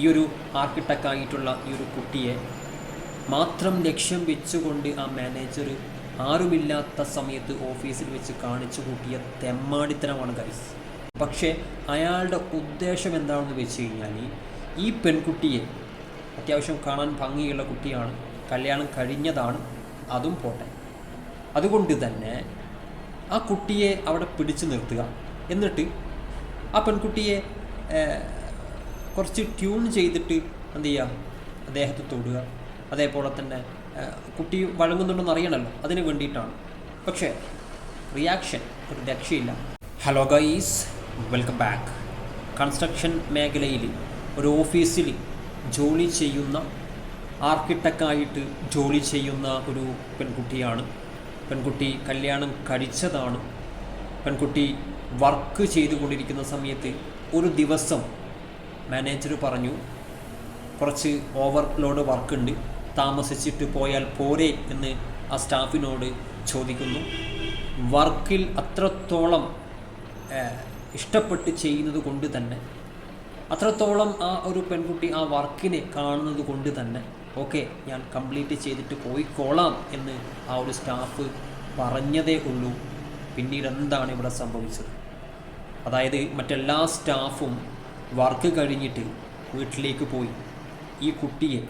ഈ ഒരു ആർക്കിടെക്റ്റായിട്ടുള്ള ഈ ഒരു കുട്ടിയെ മാത്രം ലക്ഷ്യം വെച്ചുകൊണ്ട് ആ മാനേജർ ആരുമില്ലാത്ത സമയത്ത് ഓഫീസിൽ വെച്ച് കാണിച്ചു കൂട്ടിയ തെമ്മാടിത്തരമാണ് ഗൈസ്. പക്ഷേ അയാളുടെ ഉദ്ദേശം എന്താണെന്ന് വെച്ച് കഴിഞ്ഞാൽ ഈ പെൺകുട്ടിയെ അത്യാവശ്യം കാണാൻ ഭംഗിയുള്ള കുട്ടിയാണ് കല്യാണം കഴിഞ്ഞതാണ് അതും പോട്ടെ. അതുകൊണ്ട് തന്നെ ആ കുട്ടിയെ അവിടെ പിടിച്ചു നിർത്തുക. എന്നിട്ട് ആ പെൺകുട്ടിയെ കുറച്ച് ട്യൂൺ ചെയ്തിട്ട് എന്ത് ചെയ്യുക അദ്ദേഹത്തെ തൊടുക. അതേപോലെ തന്നെ കുട്ടി വഴങ്ങുന്നുണ്ടെന്ന് അറിയണമല്ലോ അതിന് വേണ്ടിയിട്ടാണ്. പക്ഷേ റിയാക്ഷൻ ഒരു രക്ഷയില്ല. Hello guys welcome back construction മേഖലയിൽ ഒരു ഓഫീസിൽ ജോലി ചെയ്യുന്ന ആർക്കിടെക്റ്റായിട്ട് ജോലി ചെയ്യുന്ന ഒരു പെൺകുട്ടിയാണ്. പെൺകുട്ടി കല്യാണം കഴിച്ചതാണ്. പെൺകുട്ടി വർക്ക് ചെയ്തുകൊണ്ടിരിക്കുന്ന സമയത്ത് ഒരു ദിവസം മാനേജർ പറഞ്ഞു കുറച്ച് ഓവർലോഡ് വർക്കുണ്ട്. താമസിച്ചിട്ട് പോയാൽ പോരെ എന്ന് ആ സ്റ്റാഫിനോട് ചോദിക്കുന്നു. വർക്കിൽ അത്രത്തോളം ഇഷ്ടപ്പെട്ട് ചെയ്യുന്നത് കൊണ്ട് തന്നെ അത്രത്തോളം ആ ഒരു പെൺകുട്ടി ആ വർക്കിനെ കാണുന്നത് കൊണ്ട് തന്നെ ഓക്കെ ഞാൻ കംപ്ലീറ്റ് ചെയ്തിട്ട് പോയിക്കോളാം എന്ന് ആ ഒരു സ്റ്റാഫ് പറഞ്ഞതേ ഉള്ളൂ. പിന്നീട് എന്താണ് ഇവിടെ സംഭവിച്ചത്? അതായത് മറ്റെല്ലാ സ്റ്റാഫും വർക്ക് കഴിഞ്ഞിട്ട് വീട്ടിലേക്ക് പോയി. ഈ കുട്ടിയെ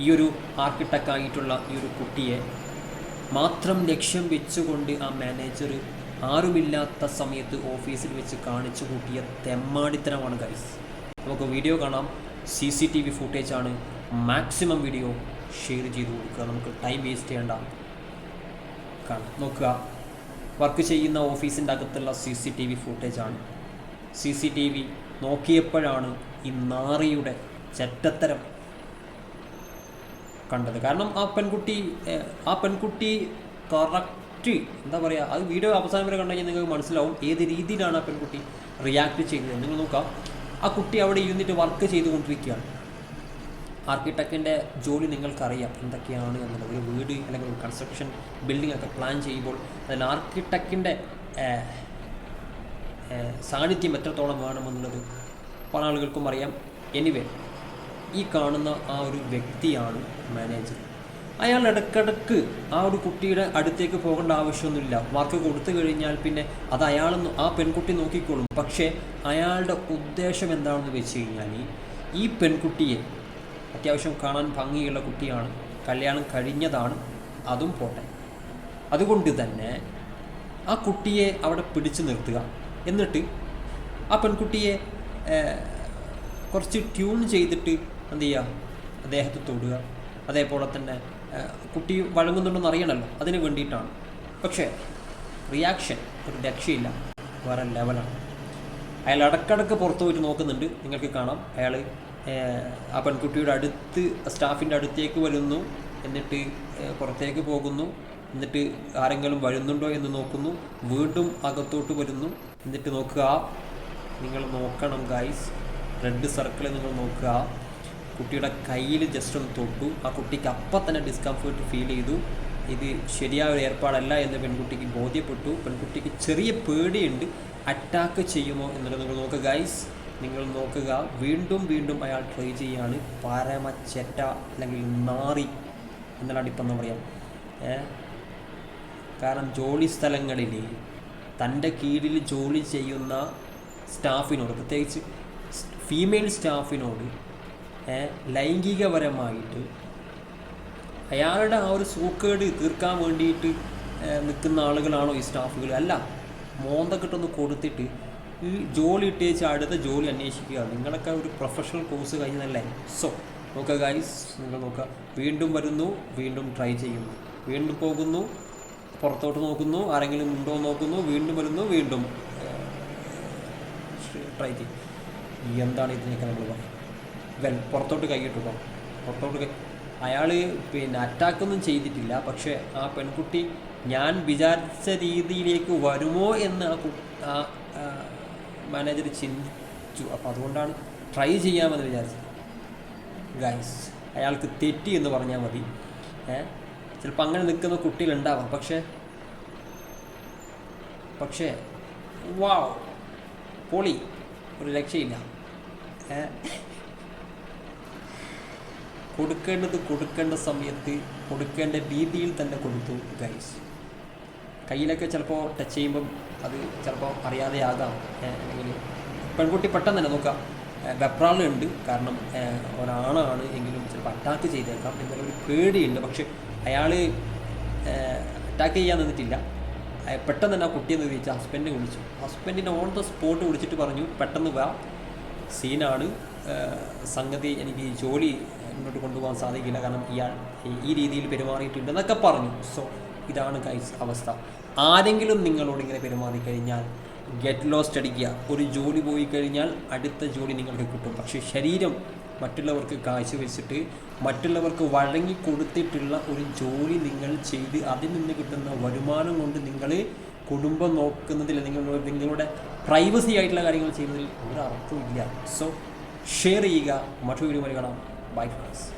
ഈ ഒരു ആർക്കിടെക്റ്റായിട്ടുള്ള ഈ ഒരു കുട്ടിയെ മാത്രം ലക്ഷ്യം വെച്ചുകൊണ്ട് ആ മാനേജർ ആരുമില്ലാത്ത സമയത്ത് ഓഫീസിൽ വെച്ച് കാണിച്ചു കൂട്ടിയ തെമ്മാടിത്തരമാണ് ഗൈസ് നമുക്ക് വീഡിയോ കാണാം. സി സി ടി വി ഫുട്ടേജാണ് മാക്സിമം വീഡിയോ ഷെയർ ചെയ്ത് കൊടുക്കുക. നമുക്ക് ടൈം വേസ്റ്റ് ചെയ്യേണ്ട. കാണാം. നോക്കുക. വർക്ക് ചെയ്യുന്ന ഓഫീസിന്റെ അകത്തുള്ള സി സി ടി വി ഫുട്ടേജാണ് സി സി ടി വി നോക്കിയപ്പോഴാണ് ഈ നാറിയുടെ ചെറ്റത്തരം കണ്ടത്. കാരണം ആ പെൺകുട്ടി ആ പെൺകുട്ടി കറക്റ്റ് എന്താ പറയുക അത് വീഡിയോ അവസാനം വരെ കണ്ടു കഴിഞ്ഞാൽ നിങ്ങൾക്ക് മനസ്സിലാവും ഏത് രീതിയിലാണ് ആ പെൺകുട്ടി റിയാക്ട് ചെയ്യുന്നത്. നിങ്ങൾ നോക്കാം. ആ കുട്ടി അവിടെ ഇരുന്നിട്ട് വർക്ക് ചെയ്തുകൊണ്ടിരിക്കുകയാണ്. ആർക്കിടെക്റ്റിന്റെ ജോലി നിങ്ങൾക്കറിയാം എന്തൊക്കെയാണ് എന്നുള്ളത്. ഒരു വീട് അല്ലെങ്കിൽ ഒരു കൺസ്ട്രക്ഷൻ ബിൽഡിംഗ് ഒക്കെ പ്ലാൻ ചെയ്യുമ്പോൾ അതിൽ ആർക്കിടെക്റ്റിന്റെ സാന്നിധ്യം എത്രത്തോളം വേണമെന്നുള്ളത് പല ആളുകൾക്കും അറിയാം. എനിവേ ഈ കാണുന്ന ആ ഒരു വ്യക്തിയാണ് മാനേജർ അയാൾ ഇടക്കിടക്ക് ആ ഒരു കുട്ടിയുടെ അടുത്തേക്ക് പോകേണ്ട ആവശ്യമൊന്നുമില്ല. വർക്ക് കൊടുത്തു കഴിഞ്ഞാൽ പിന്നെ അത് അയാൾ ആ പെൺകുട്ടി നോക്കിക്കോളും. പക്ഷേ അയാളുടെ ഉദ്ദേശം എന്താണെന്ന് വെച്ച് കഴിഞ്ഞാൽ ഈ പെൺകുട്ടിയെ അത്യാവശ്യം കാണാൻ ഭംഗിയുള്ള കുട്ടിയാണ്. കല്യാണം കഴിഞ്ഞതാണ്. അതും പോട്ടെ. അതുകൊണ്ട് തന്നെ ആ കുട്ടിയെ അവിടെ പിടിച്ചു നിർത്തുക. എന്നിട്ട് ആ പെൺകുട്ടിയെ കുറച്ച് ട്യൂൺ ചെയ്തിട്ട് എന്ത് ചെയ്യുക അദ്ദേഹത്തെ തൊടുക. അതേപോലെ തന്നെ കുട്ടി വഴങ്ങുന്നുണ്ടെന്ന് അറിയണമല്ലോ അതിന് വേണ്ടിയിട്ടാണ്. പക്ഷേ റിയാക്ഷൻ ഒരു രക്ഷയില്ല. വേറെ ലെവലാണ് അയാൾ ഇടക്കിടക്ക് പുറത്തു പോയിട്ട് നോക്കുന്നുണ്ട്. നിങ്ങൾക്ക് കാണാം. അയാൾ ആ പെൺകുട്ടിയുടെ അടുത്ത് സ്റ്റാഫിന്റെ അടുത്തേക്ക് വരുന്നു. എന്നിട്ട് പുറത്തേക്ക് പോകുന്നു. എന്നിട്ട് ആരെങ്കിലും വരുന്നുണ്ടോ എന്ന് നോക്കുന്നു. വീണ്ടും അകത്തോട്ട് വരുന്നു. എന്നിട്ട് നോക്കുക. നിങ്ങൾ നോക്കണം ഗൈസ് റെഡ് സർക്കിളിൽ നിങ്ങൾ നോക്കുക. കുട്ടിയുടെ കയ്യിൽ ജസ്റ്റ് ഒന്ന് തൊട്ടു. ആ കുട്ടിക്ക് അപ്പം തന്നെ ഡിസ്കംഫേർട്ട് ഫീൽ ചെയ്തു. ഇത് ശരിയായ ഒരു ഏർപ്പാടല്ല എന്ന് പെൺകുട്ടിക്ക് ബോധ്യപ്പെട്ടു. പെൺകുട്ടിക്ക് ചെറിയ പേടിയുണ്ട്. അറ്റാക്ക് ചെയ്യുമോ എന്നുള്ളത് നിങ്ങൾ നോക്കുക ഗൈസ് നിങ്ങൾ നോക്കുക. വീണ്ടും വീണ്ടും അയാൾ ട്രൈ ചെയ്യാണ്. പരമച്ചെറ്റ അല്ലെങ്കിൽ നാറി എന്നാണ് ഇപ്പം എന്താ പറയാം കാരണം ജോലി സ്ഥലങ്ങളിൽ തന്റെ കീഴിൽ ജോലി ചെയ്യുന്ന സ്റ്റാഫിനോട് പ്രത്യേകിച്ച് ഫീമെയിൽ സ്റ്റാഫിനോട് ലൈംഗികപരമായിട്ട് അയാളുടെ ആ ഒരു സൂക്കേട് തീർക്കാൻ വേണ്ടിയിട്ട് നിൽക്കുന്ന ആളുകളാണോ ഈ സ്റ്റാഫുകൾ? അല്ല മോന്തക്കിട്ടൊന്ന് കൊടുത്തിട്ട് ഈ ജോലി ഇട്ടേച്ച് അടുത്ത ജോലി അന്വേഷിക്കുക. നിങ്ങളൊക്കെ ഒരു പ്രൊഫഷണൽ കോഴ്സ് കഴിഞ്ഞതല്ലേ? സോ നോക്കുക ഗൈസ് നിങ്ങൾ നോക്കുക. വീണ്ടും വരുന്നു വീണ്ടും ട്രൈ ചെയ്യുന്നു. വീണ്ടും പോകുന്നു പുറത്തോട്ട് നോക്കുന്നു ആരെങ്കിലും ഉണ്ടോ നോക്കുന്നു വീണ്ടും വരുന്നു വീണ്ടും ട്രൈ ചെയ്യും. എന്താണ് ഇതിനൊക്കെ നമ്മൾ വെൽ പുറത്തോട്ട് കൈയിട്ടുണ്ടോ? പുറത്തോട്ട് കൈ അയാൾ പിന്നെ അറ്റാക്കൊന്നും ചെയ്തിട്ടില്ല പക്ഷേ ആ പെൺകുട്ടി ഞാൻ വിചാരിച്ച രീതിയിലേക്ക് വരുമോ എന്ന് ആ മാനേജർ ചിന്തിച്ചു. അപ്പോൾ അതുകൊണ്ടാണ് ട്രൈ ചെയ്യാമെന്ന് വിചാരിച്ചത്. ഗൈസ് അയാൾക്ക് തെറ്റി എന്ന് പറഞ്ഞാൽ മതി. ഏ ചിലപ്പോൾ അങ്ങനെ നിൽക്കുന്ന കുട്ടികളുണ്ടാവാം. പക്ഷേ പക്ഷേ വാവ് പൊളി ഒരു രക്ഷയില്ല. കൊടുക്കേണ്ടത് കൊടുക്കേണ്ട സമയത്ത് കൊടുക്കേണ്ട രീതിയിൽ തന്നെ കൊടുത്തു ഗൈസ് കയ്യിലൊക്കെ ചിലപ്പോൾ ടച്ച് ചെയ്യുമ്പം അത് ചിലപ്പോൾ അറിയാതെയാകാം അല്ലെങ്കിൽ പെൺകുട്ടി പെട്ടെന്ന് തന്നെ നോക്കാം. വെപ്രാളുണ്ട് കാരണം ഒരാണാണ് എങ്കിലും ചിലപ്പോൾ അറ്റാക്ക് ചെയ്തേക്കാം. എന്നൊരു പേടിയുണ്ട്. പക്ഷെ അയാൾ അറ്റാക്ക് ചെയ്യാൻ നിന്നിട്ടില്ല പെട്ടെന്ന് തന്നെ ആ കുട്ടിയെ നിർവഹിച്ച് ഹസ്ബൻഡിനെ വിളിച്ചു. ഹസ്ബൻഡിനെ ഓൺ ദ സ്പോട്ട് വിളിച്ചിട്ട് പറഞ്ഞു പെട്ടെന്ന് വാ. സീനാണ്. സംഗതി എനിക്ക് ജോലി മുന്നോട്ട് കൊണ്ടുപോകാൻ സാധിക്കില്ല. കാരണം ഇയാൾ ഈ- രീതിയിൽ പെരുമാറിയിട്ടുണ്ട് എന്നൊക്കെ പറഞ്ഞു. സോ ഇതാണ് ഗൈസ് അവസ്ഥ. ആരെങ്കിലും നിങ്ങളോട് ഇങ്ങനെ പെരുമാറി കഴിഞ്ഞാൽ ഗെറ്റ് ലോസ്റ്റ് അടിക്കുക. ഒരു ജോലി പോയി കഴിഞ്ഞാൽ അടുത്ത ജോലി നിങ്ങൾക്ക് കിട്ടും. പക്ഷേ ശരീരം മറ്റുള്ളവർക്ക് കാഴ്ചവെച്ചിട്ട് മറ്റുള്ളവർക്ക് വഴങ്ങി കൊടുത്തിട്ടുള്ള ഒരു ജോലി നിങ്ങൾ ചെയ്ത് അതിൽ നിന്ന് കിട്ടുന്ന വരുമാനം കൊണ്ട് നിങ്ങൾ കുടുംബം നോക്കുന്നതിൽ നിങ്ങൾ നിങ്ങളുടെ പ്രൈവസി ആയിട്ടുള്ള കാര്യങ്ങൾ ചെയ്യുന്നതിൽ ഒരു അർത്ഥമില്ല സോ ഷെയർ ചെയ്യുക. മറ്റൊരു വീഡിയോ കാണാം. Bye friends